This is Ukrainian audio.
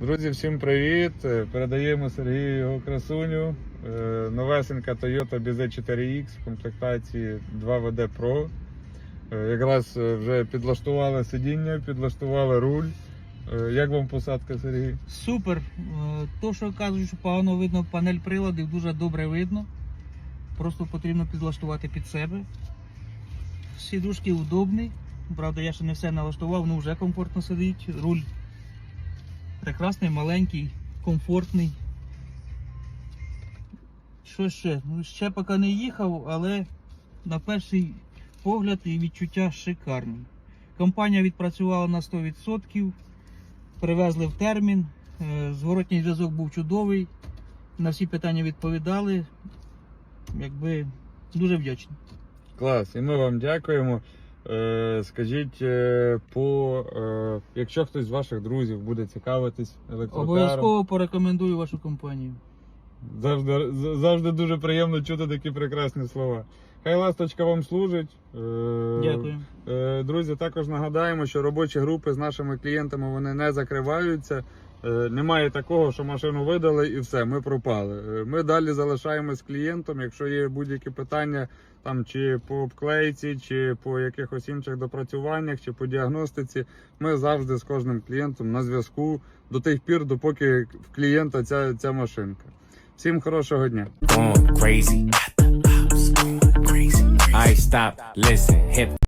Друзі, всім привіт! Е, Передаємо Сергію його красуню. Е, Новесенька Toyota BZ4X в комплектації 2WD Pro. Е, Якраз вже підлаштували сидіння, підлаштували руль. Як вам посадка, Сергій? Супер. То, що кажуть, що погано видно панель приладів, дуже добре видно. Просто потрібно підлаштувати під себе. Сідушки удобні. Правда, я ще не все налаштував, але вже комфортно сидить. Руль прекрасний, маленький, комфортний. Що ще? Ну, ще поки не їхав, але на перший погляд і відчуття шикарні. Компанія відпрацювала на 100%. Привезли в термін. Е, Зворотній зв'язок був чудовий. На всі питання відповідали. Якби дуже вдячний. Клас, і ми вам дякуємо. Е, Скажіть, е, по, е, якщо хтось з ваших друзів буде цікавитись електрокаром, Обов'язково порекомендую вашу компанію. Завжди, завжди дуже приємно чути такі прекрасні слова. Хай ласточка вам служить. Дякую. Друзі, також нагадаємо, що робочі групи з нашими клієнтами вони не закриваються. Е, Немає такого, що машину видали і все, ми пропали. Е, Ми далі залишаємось клієнтом. Якщо є будь-які питання там чи по обклейці, чи по якихось інших допрацюваннях, чи по діагностиці, ми завжди з кожним клієнтом на зв'язку до тих пір, допоки в клієнта ця, ця машинка. Всім хорошого дня. I stop, listen, hip